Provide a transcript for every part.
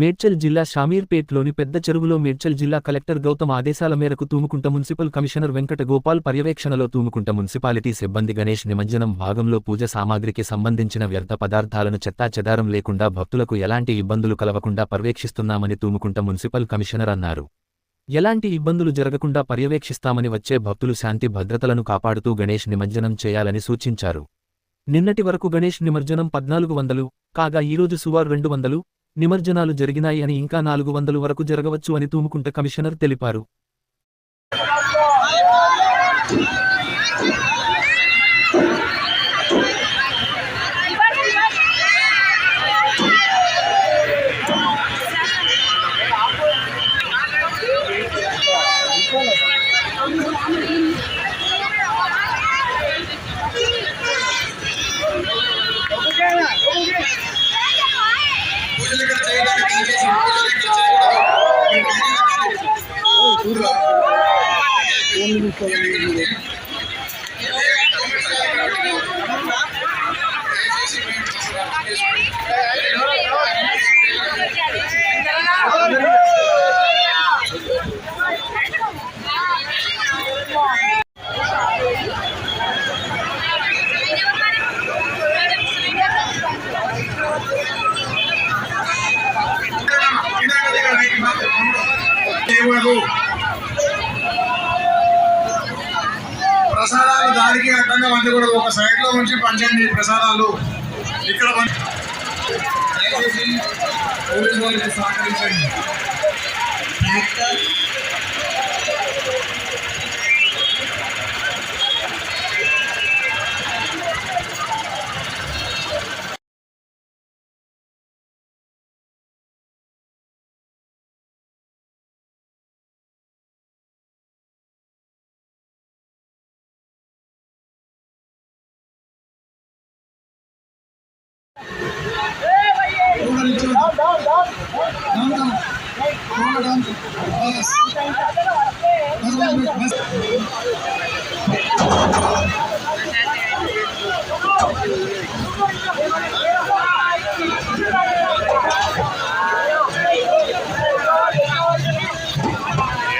మేడ్చల్ జిల్లా షామీర్పేట్లోని పెద్ద చెరువులో మేడ్చల్ జిల్లా కలెక్టర్ గౌతమ్ ఆదేశాల మేరకు తూముకుంట మున్సిపల్ కమిషనర్ వెంకట గోపాల్ పర్యవేక్షణలో తూముకుంట మున్సిపాలిటీ సిబ్బంది గణేష్ నిమజ్జనం భాగంలో పూజ సామాగ్రికి సంబంధించిన వ్యర్థ పదార్థాలను చెత్తాచెదారం లేకుండా భక్తులకు ఎలాంటి ఇబ్బందులు కలవకుండా పర్యవేక్షిస్తున్నామని తూముకుంట మున్సిపల్ కమిషనర్ అన్నారు. ఎలాంటి ఇబ్బందులు జరగకుండా పర్యవేక్షిస్తామని వచ్చే భక్తులు శాంతి భద్రతలను కాపాడుతూ గణేష్ నిమజ్జనం చేయాలని సూచించారు. నిన్నటి వరకు గణేష్ నిమజ్జనం పద్నాలుగు వందలు కాగా ఈరోజు సుమారు రెండు వందలు నిమజ్జనాలు జరిగినాయి అని ఇంకా నాలుగు వందలు వరకు జరగవచ్చు అని తూముకుంట కమిషనర్ తెలిపారు. Thank you. పంచకూడదు సైడ్లో ఉంచి పంచండి ప్రసాదాలు. ఇక్కడ పంచ- పోలీసు వాళ్ళకి సహకరించండి.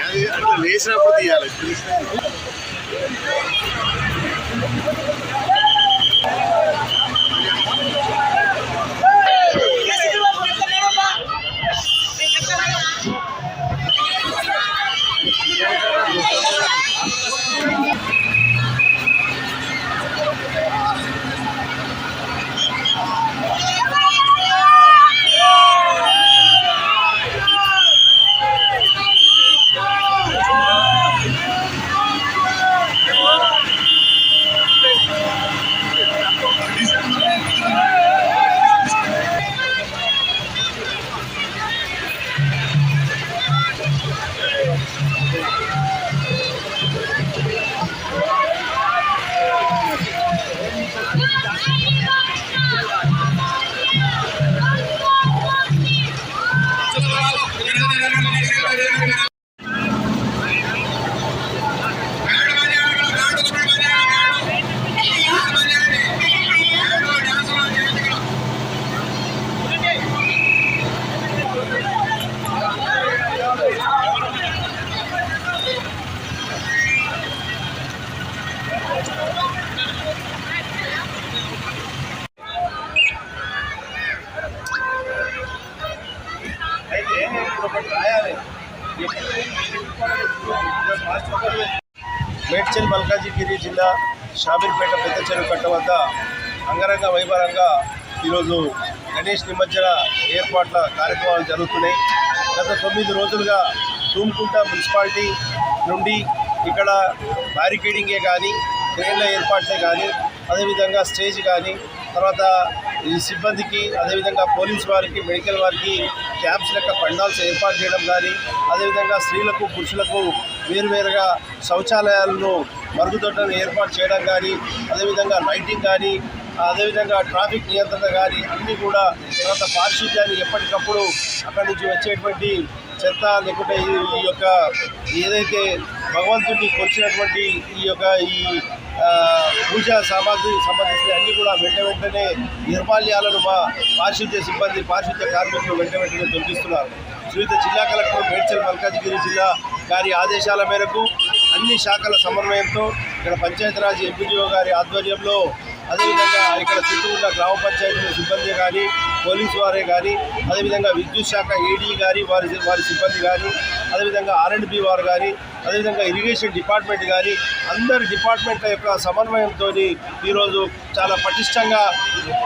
అది అట్లా లేచినప్పుడు తీయాలి మేడ్చల్ మల్కాజిగిరి జిల్లా షాబీర్పేట పెద్ద చెరువు కట్ట వద్ద అంగరంగ వైభవంగా ఈరోజు గణేష్ నిమజ్జన ఏర్పాట్ల కార్యక్రమాలు జరుగుతున్నాయి. గత తొమ్మిది రోజులుగా తూముకుంట మున్సిపాలిటీ నుండి ఇక్కడ బ్యారికేడింగే కానీ ట్రైన్ల ఏర్పాట్లే కానీ అదేవిధంగా స్టేజ్ కానీ తర్వాత ఈ సిబ్బందికి అదేవిధంగా పోలీస్ వారికి మెడికల్ వారికి క్యాంప్స్ లెక్క పండాల్సి ఏర్పాటు చేయడం కానీ అదేవిధంగా స్త్రీలకు పురుషులకు వేరువేరుగా శౌచాలయాలను మరుగుదొడ్లను ఏర్పాటు చేయడం కానీ అదేవిధంగా లైటింగ్ కానీ అదేవిధంగా ట్రాఫిక్ నియంత్రణ కానీ అన్నీ కూడా తర్వాత పారిశుద్ధ్యాన్ని ఎప్పటికప్పుడు అక్కడి నుంచి వచ్చేటువంటి చెత్త లేకుంటే ఈ యొక్క ఏదైతే భగవంతుడిని కొలిచినటువంటి ఈ యొక్క ఈ పూజా సామాగ్రి సంబంధించిన అన్ని కూడా వెంట వెంటనే నిర్మాల్యాలను మా పారిశుద్ధ్య సిబ్బంది పారిశుద్ధ్య కార్మికులు వెంట వెంటనే తొలగిస్తున్నారు. శ్రీయుత జిల్లా కలెక్టర్ మేడ్చల్ మల్కాజ్గిరి జిల్లా గారి ఆదేశాల మేరకు అన్ని శాఖల సమన్వయంతో ఇక్కడ పంచాయతీరాజ్ ఎంపీడీఓ గారి ఆధ్వర్యంలో అదేవిధంగా ఇక్కడ చుట్టూ ఉన్న గ్రామ పంచాయతీల సిబ్బంది కానీ పోలీసు వారే కానీ అదేవిధంగా విద్యుత్ శాఖ ఏడీ కానీ వారి వారి సిబ్బంది కానీ అదేవిధంగా ఆర్ఎండ్బి వారు కానీ అదేవిధంగా ఇరిగేషన్ డిపార్ట్మెంట్ కానీ అందరి డిపార్ట్మెంట్ల యొక్క సమన్వయంతో ఈరోజు చాలా పటిష్టంగా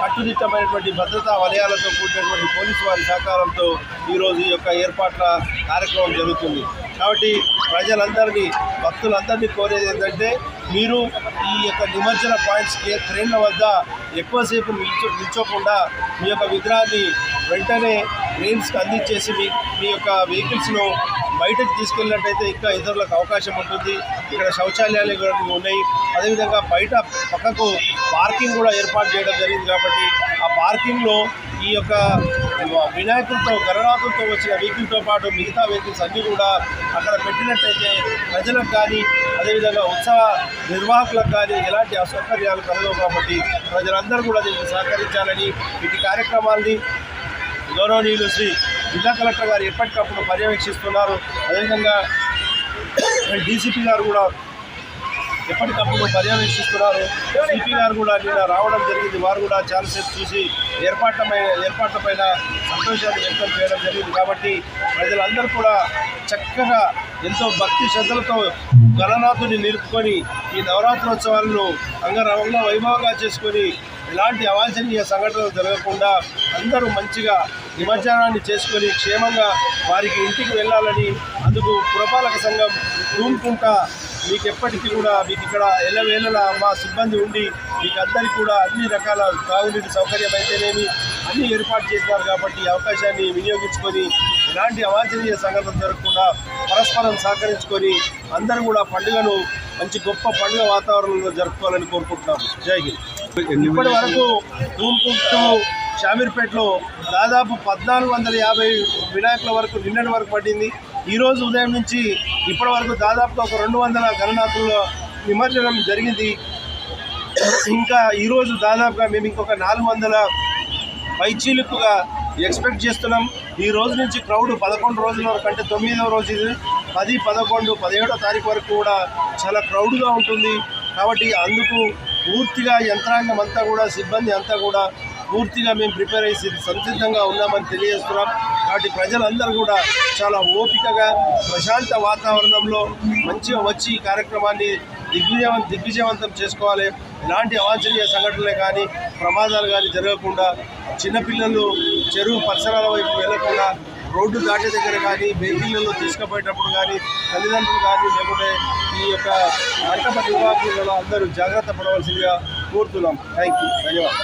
కట్టుదిట్టమైనటువంటి భద్రతా వలయాలతో కూడినటువంటి పోలీసు వారి సహకారంతో ఈరోజు ఈ యొక్క ఏర్పాట్ల కార్యక్రమం జరుగుతుంది. కాబట్టి ప్రజలందరినీ భక్తులందరినీ కోరేది ఏంటంటే మీరు ఈ యొక్క నిమజ్జన పాయింట్స్ ట్రైన్ల వద్ద ఎక్కువసేపు నిల్చో నిల్చోకుండా మీ యొక్క విగ్రహాన్ని వెంటనే ట్రైన్స్కి అందించేసి మీ మీ యొక్క వెహికల్స్ను బయటకు తీసుకెళ్ళినట్టయితే ఇంకా ఇతరులకు అవకాశం ఉంటుంది. ఇక్కడ శౌచాలయాలు కూడా ఉన్నాయి. అదేవిధంగా బయట పక్కకు పార్కింగ్ కూడా ఏర్పాటు చేయడం జరిగింది కాబట్టి ఆ పార్కింగ్లో ఈ యొక్క వినాయకులతో గణనాథులతో వచ్చిన వెహికల్తో పాటు మిగతా వెహికల్స్ అన్నీ కూడా అక్కడ పెట్టినట్టయితే ప్రజలకు కానీ అదేవిధంగా ఉత్సవ నిర్వాహకులకు కానీ ఎలాంటి అసౌకర్యాలు కలగవు కాబట్టి ప్రజలందరూ కూడా దీనికి సహకరించాలని ఇటు కార్యక్రమాల్ని గౌరవనీయులు శ్రీ జిల్లా కలెక్టర్ గారు ఎప్పటికప్పుడు పర్యవేక్షిస్తున్నారు. అదేవిధంగా డీసీపీ గారు కూడా ఎప్పటికప్పుడు పర్యవేక్షిస్తున్నారు. సిపి గారు కూడా నిన్న రావడం జరిగింది. వారు కూడా చాలాసేపు చూసి ఏర్పాట్లపైన ఏర్పాట్లపైన సంతోషాన్ని వ్యక్తం చేయడం జరిగింది కాబట్టి ప్రజలందరూ కూడా చక్కగా ఎంతో భక్తి శ్రద్ధలతో గణనాథుని నిలుపుకొని ఈ నవరాత్రోత్సవాలను అంగరంగ వైభవంగా చేసుకొని ఎలాంటి అవాంఛనీయ సంఘటనలు జరగకుండా అందరూ మంచిగా నిమజ్జనాన్ని చేసుకొని క్షేమంగా వారికి ఇంటికి వెళ్ళాలని అందుకు పురపాలక సంఘం రూమ్కుంటా మీకు ఎప్పటికీ కూడా మీకు ఇక్కడ ఎల్లవేళలా మా సిబ్బంది ఉండి మీకు అందరికీ కూడా అన్ని రకాల తాగునీటి సౌకర్యం అయితేనేమి అన్ని ఏర్పాటు చేసినారు కాబట్టి ఈ అవకాశాన్ని వినియోగించుకొని ఎలాంటి అవాంఛనీయ సంఘటనలు జరగకుండా పరస్పరం సహకరించుకొని అందరూ కూడా పండుగను మంచి గొప్ప పండుగ వాతావరణంలో జరుపుకోవాలని కోరుకుంటున్నాం జై హింద్. ఇప్పటి వరకు తూముకుంటూ షామీర్పేటలో దాదాపు పద్నాలుగు వందల యాభై వినాయకుల వరకు నిన్నటి వరకు పడింది. ఈరోజు ఉదయం నుంచి ఇప్పటి వరకు దాదాపుగా ఒక రెండు వందల గణనాథుల నిమజ్జనం జరిగింది. ఇంకా ఈరోజు దాదాపుగా మేము ఇంకొక నాలుగు వందల పైచీలుకుగా ఎక్స్పెక్ట్ చేస్తున్నాం. ఈ రోజు నుంచి క్రౌడ్ పదకొండు రోజుల వరకు అంటే తొమ్మిదవ రోజు ఇది. పది పదకొండు పదిహేడో తారీఖు వరకు కూడా చాలా క్రౌడ్గా ఉంటుంది. కాబట్టి అందుకు పూర్తిగా యంత్రాంగం అంతా కూడా సిబ్బంది అంతా కూడా పూర్తిగా మేము ప్రిపేర్ అయ్యి సంసిద్ధంగా ఉన్నామని తెలియజేస్తున్నాం. కాబట్టి ప్రజలందరూ కూడా చాలా ఓపికగా ప్రశాంత వాతావరణంలో మంచిగా వచ్చి ఈ కార్యక్రమాన్ని దిగ్విజయవం దిగ్విజయవంతం చేసుకోవాలి. ఇలాంటి అవాంఛనీయ సంఘటనలే కానీ ప్రమాదాలు కానీ జరగకుండా చిన్నపిల్లలు చెరువు పరిసరాల వైపు వెళ్ళకుండా రోడ్డు దాటే దగ్గర కానీ వెహికల్లో తీసుకుపోయేటప్పుడు కానీ తల్లిదండ్రులు కానీ లేకుంటే ఈ యొక్క మంటప విభాగంలో అందరూ జాగ్రత్త పడవలసిందిగా కోరుతున్నాం. థ్యాంక్ యూ ధన్యవాదాలు.